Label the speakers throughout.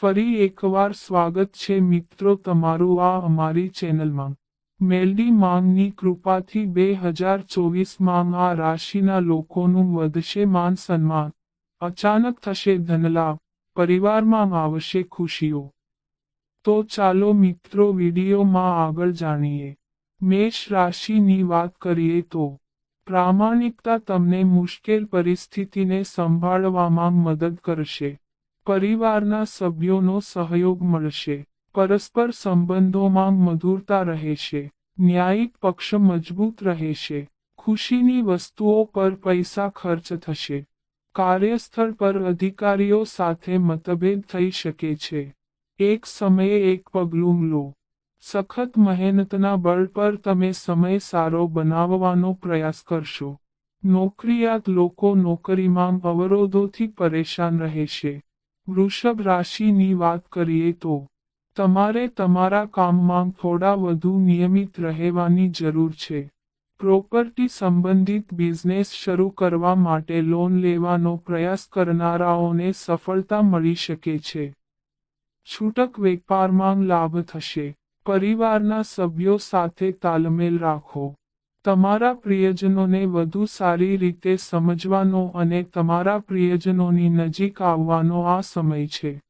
Speaker 1: ફરી એકવાર સ્વાગત છે મિત્રો તમારું આ અમારી ચેનલમાં. મેલડી માંગની કૃપાથી બે હજાર ચોવીસમાં આ રાશિના લોકોનું વધશે માન સન્માન. અચાનક થશે ધનલાભ. પરિવારમાં આવશે ખુશીઓ. તો ચાલો મિત્રો વિડીયોમાં આગળ જાણીએ. મેષ રાશિની વાત કરીએ તો, પ્રામાણિકતા તમને મુશ્કેલ પરિસ્થિતિને સંભાળવામાં મદદ કરશે. પરિવારના સભ્યોનો સહયોગ મળશે. પરસ્પર સંબંધોમાં મધુરતા રહેશે. ન્યાયિક પક્ષ મજબૂત રહેશે. ખુશીની વસ્તુઓ પર પૈસા ખર્ચ થશે. કાર્યસ્થળ પર અધિકારીઓ સાથે મતભેદ થઈ શકે છે. એક સમયે એક પગલું લો. સખત મહેનતના બળ પર તમે સમય સારો બનાવવાનો પ્રયાસ કરશો. નોકરિયાત લોકો નોકરીમાં અવરોધોથી પરેશાન રહેશે. વૃષભ રાશિની વાત કરીએ તો, તમારે તમારા કામમાં થોડા વધુ નિયમિત રહેવાની જરૂર છે. પ્રોપર્ટી સંબંધિત બિઝનેસ શરૂ કરવા માટે લોન લેવાનો પ્રયાસ કરનારાઓને સફળતા મળી શકે છે. છૂટક વેપારમાં લાભ થશે. પરિવારના સભ્યો સાથે તાલમેલ રાખો. તમારા પ્રિયજનોને વધુ સારી રીતે સમજવાનો અને તમારા પ્રિયજનોની નજીક આવવાનો આ સમય છે.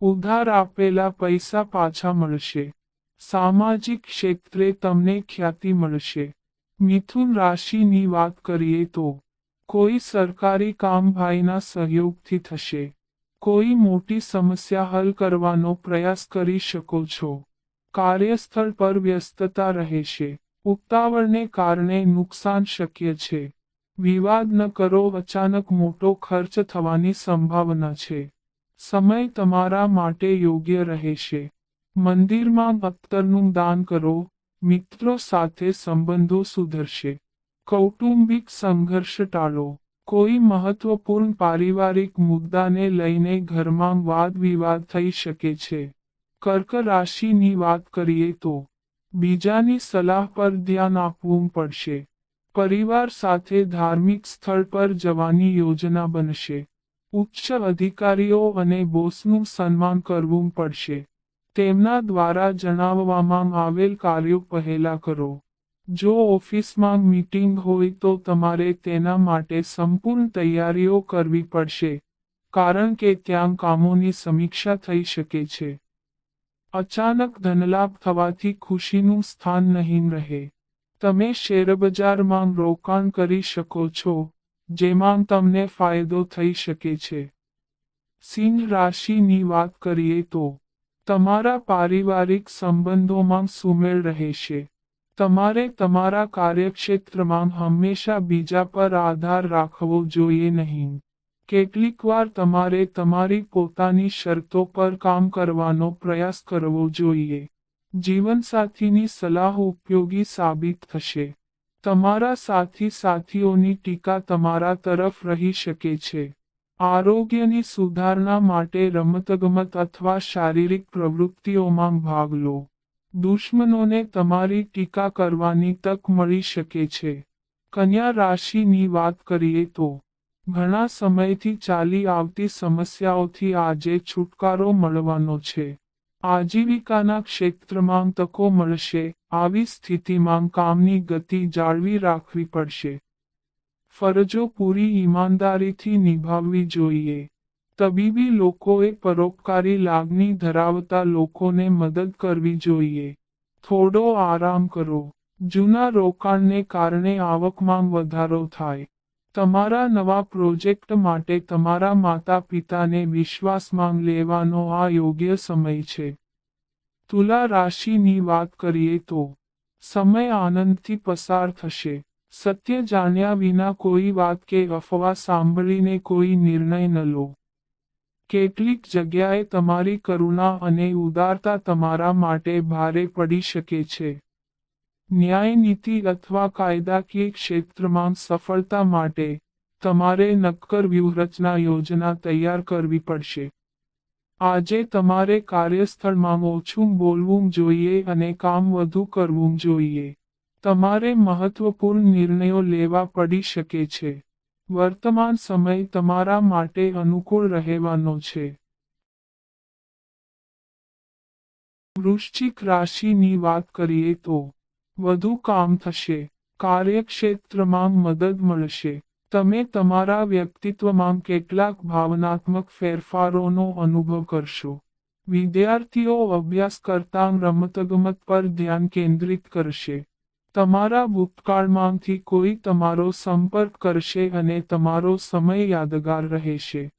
Speaker 1: ઉધાર આપેલા પૈસા પાછા મળશે. સામાજિક ક્ષેત્રે તમને ખ્યાતિ મળશે. મિથુન રાશિની વાત કરીએ તો, કોઈ સરકારી કામ ભાઈના સહયોગથી થશે. કોઈ મોટી સમસ્યા હલ કરવાનો પ્રયાસ કરી શકો છો. કાર્યસ્થળ પર વ્યસ્તતા રહેશે. ઉતાવળને કારણે નુકસાન શક્ય છે. વિવાદ ન કરો, અચાનક મોટો ખર્ચ થવાની સંભાવના છે. સમય તમારા માટે યોગ્ય રહેશે. મંદિરમાં અખ્તરનું દાન કરો, મિત્રો સાથે સંબંધો સુધરશે. કૌટુંબિક સંઘર્ષ ટાળો. કોઈ મહત્વપૂર્ણ પારિવારિક મુદ્દાને લઈને ઘરમાં વાદ વિવાદ થઈ શકે છે. કર્ક રાશિની વાત કરીએ તો બીજાની સલાહ પર ધ્યાન આપવું પડશે. પરિવાર સાથે ધાર્મિક સ્થળ પર જવાની યોજના બનશે. ઉચ્ચ અધિકારીઓ અને બોસનું સન્માન કરવું પડશે. તેમના દ્વારા જણાવવામાં આવેલ કાર્યો પહેલા કરો. જો ઓફિસમાં મીટિંગ હોય તો તમારે તેના માટે સંપૂર્ણ તૈયારીઓ કરવી પડશે, કારણ કે ત્યાં કામોની સમીક્ષા થઈ શકે છે. અચાનક ધનલાભ થવાથી ખુશીનું સ્થાન નહીં રહે. તમે શેરબજારમાં રોકાણ કરી શકો છો, જેમાં તમને ફાયદો થઈ શકે છે. સિંહ રાશિની વાત કરીએ તો, તમારા પારિવારિક સંબંધોમાં સુમેળ રહેશે. તમારે તમારા કાર્યક્ષેત્રમાં હંમેશા બીજા પર આધાર રાખવો જોઈએ નહીં. કેટલીકવાર તમારે તમારી પોતાની શરતો પર કામ કરવાનો પ્રયાસ કરવો જોઈએ. જીવનસાથીની સલાહ ઉપયોગી સાબિત થશે. તમારા સાથી સાથીઓની ટીકા તમારા તરફ રહી શકે છે. આરોગ્યની સુધારણા માટે રમતગમત અથવા શારીરિક પ્રવૃત્તિઓમાં ભાગ લો. દુશ્મનોને તમારી ટીકા કરવાની તક મળી શકે છે. કન્યા રાશિની વાત કરીએ તો ઘણા સમયથી ચાલી આવતી સમસ્યાઓથી આજે છુટકારો મળવાનો છે. આજીવિકાના ક્ષેત્રમાં તકો મળશે, આવી સ્થિતિમાં કામની ગતિ જાળવી રાખવી પડશે. ફરજો પૂરી ઈમાનદારીથી નિભાવવી જોઈએ. તબીબી લોકોએ પરોપકારી લાગણી ધરાવતા લોકોને મદદ કરવી જોઈએ. થોડો આરામ કરો. જૂના રોકાણને કારણે આવકમાં વધારો થાય. તમારા નવા પ્રોજેક્ટ માટે તમારા માતા પિતાને વિશ્વાસમાં લેવાનો આ યોગ્ય સમય છે. તુલા રાશિની વાત કરીએ તો, સમય આનંદથી પસાર થશે. સત્ય જાણ્યા વિના કોઈ વાત કે અફવા સાંભળીને કોઈ નિર્ણય ન લો. કેટલીક જગ્યાએ તમારી કરુણા અને ઉદારતા તમારા માટે ભારે પડી શકે છે. ન્યાય નીતિ અથવા કાયદાકીય ક્ષેત્રમાં સફળતા માટે તમારે નક્કર વ્યૂહરચના યોજના તૈયાર કરવી પડશે. આજે તમારે કાર્યસ્થળમાં ઓછું બોલવું જોઈએ અને કામ વધુ કરવું જોઈએ. તમારે મહત્વપૂર્ણ નિર્ણયો લેવા પડી શકે છે. વર્તમાન સમય તમારા માટે અનુકૂળ રહેવાનો છે. વૃશ્ચિક રાશિની વાત કરીએ તો વધુ કામ થશે. કાર્યક્ષેત્રમાં મદદ મળશે. તમે તમારા વ્યક્તિત્વમાં કેટલાક ભાવનાત્મક ફેરફારોનો અનુભવ કરશો. વિદ્યાર્થીઓ અભ્યાસ કરતા રમતગમત પર ધ્યાન કેન્દ્રિત કરશે. તમારા ભૂતકાળમાંથી કોઈ તમારો સંપર્ક કરશે અને તમારો સમય યાદગાર રહેશે.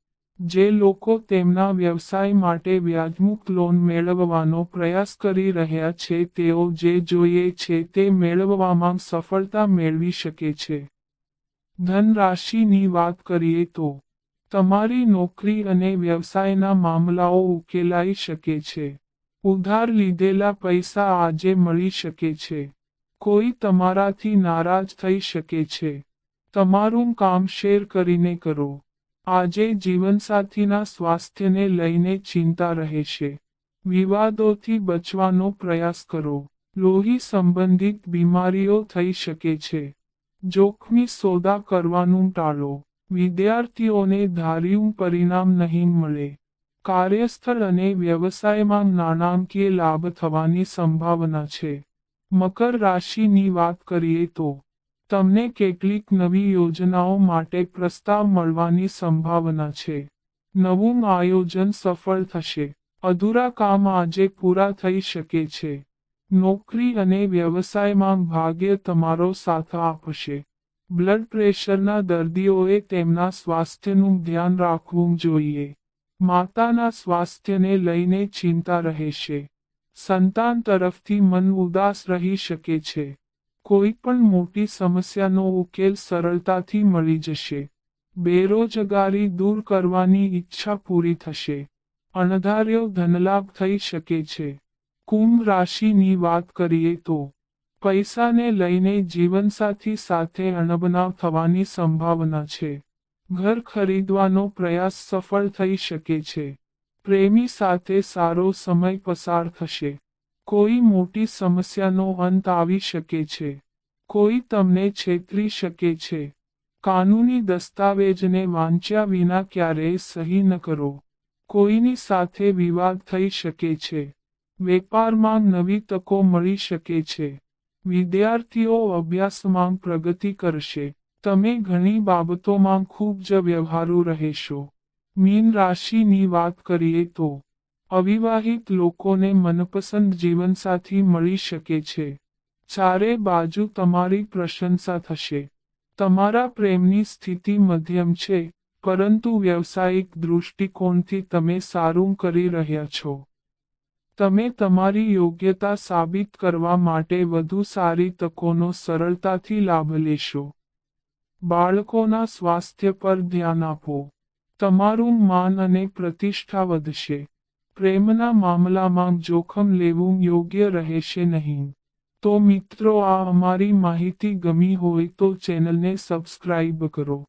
Speaker 1: જે લોકો તેમના વ્યવસાય માટે વ્યાજમુક્ત લોન મેળવવાનો પ્રયાસ કરી રહ્યા છે, તેઓ જે જોઈએ છે તે મેળવવામાં સફળતા મેળવી શકે છે. ધન રાશિની વાત કરીએ તો, તમારી નોકરી અને વ્યવસાયના મામલાઓ ઉકેલાઈ શકે છે. ઉધાર લીધેલા પૈસા આજે મળી શકે છે. કોઈ તમારાથી નારાજ થઈ શકે છે. તમારું કામ શેર કરીને કરો. આજે જીવનસાથીના સ્વાસ્થ્યને લઈને ચિંતા રહેશે વિવાદોથી બચવાનો પ્રયાસ કરો. લોહી સંબંધિત બીમારીઓ થઈ શકે છે. જોખમી સોદા કરવાનું ટાળો. વિદ્યાર્થીઓને ધાર્યું પરિણામ નહીં મળે. કાર્યસ્થળ અને વ્યવસાયમાં નાણાકીય લાભ થવાની સંભાવના છે. મકર રાશિની વાત કરીએ તો તમને કેટલીક નવી યોજનાઓ માટે પ્રસ્તાવ મળવાની સંભાવના છે. નવું આયોજન સફળ થશે. અધૂરા કામ આજે પૂરા થઈ શકે છે. નોકરી અને વ્યવસાયમાં ભાગ્ય તમારો સાથ આપશે. બ્લડ પ્રેશરના દર્દીઓએ તેમના સ્વાસ્થ્યનું ધ્યાન રાખવું જોઈએ. માતાના સ્વાસ્થ્યને લઈને ચિંતા રહેશે. સંતાન તરફથી મન ઉદાસ રહી શકે છે. કોઈ પણ મોટી સમસ્યાનો ઉકેલ સરળતાથી મળી જશે. બેરોજગારી દૂર કરવાની ઈચ્છા પૂરી થશે. અણધાર્યો ધનલાભ થઈ શકે છે. કુંભ રાશિની વાત કરીએ તો, પૈસાને લઈને જીવનસાથી સાથે અણબનાવ થવાની સંભાવના છે. ઘર ખરીદવાનો પ્રયાસ સફળ થઈ શકે છે. પ્રેમી સાથે સારો સમય પસાર થશે. કોઈ મોટી સમસ્યાનો અંત આવી શકે છે. કોઈ તમને છેતરી શકે છે. કાનૂની દસ્તાવેજને વાંચ્યા વિના ક્યારેય સહી ન કરો. કોઈની સાથે વિવાદ થઈ શકે છે. વેપારમાં નવી તકો મળી શકે છે. વિદ્યાર્થીઓ અભ્યાસમાં પ્રગતિ કરશે. તમે ઘણી બાબતોમાં ખૂબ જ વ્યવહારુ રહેશો. મીન રાશિની વાત કરીએ તો અવિવાહિત લોકોને મનપસંદ જીવનસાથી મળી શકે છે. ચારે બાજુ તમારી પ્રશંસા થશે. તમારા પ્રેમની સ્થિતિ મધ્યમ છે, પરંતુ વ્યવસાયિક દૃષ્ટિકોણથી તમે સારું કરી રહ્યા છો. તમે તમારી યોગ્યતા સાબિત કરવા માટે વધુ સારી તકોનો સરળતાથી લાભ લેશો. બાળકોના સ્વાસ્થ્ય પર ધ્યાન આપો. તમારું માન અને પ્રતિષ્ઠા વધશે. પ્રેમના મામલામાં જોખમ લેવું યોગ્ય રહેશે નહીં. તો મિત્રો, આ અમારી માહિતી ગમી હોય તો ચેનલને સબસ્ક્રાઇબ કરો.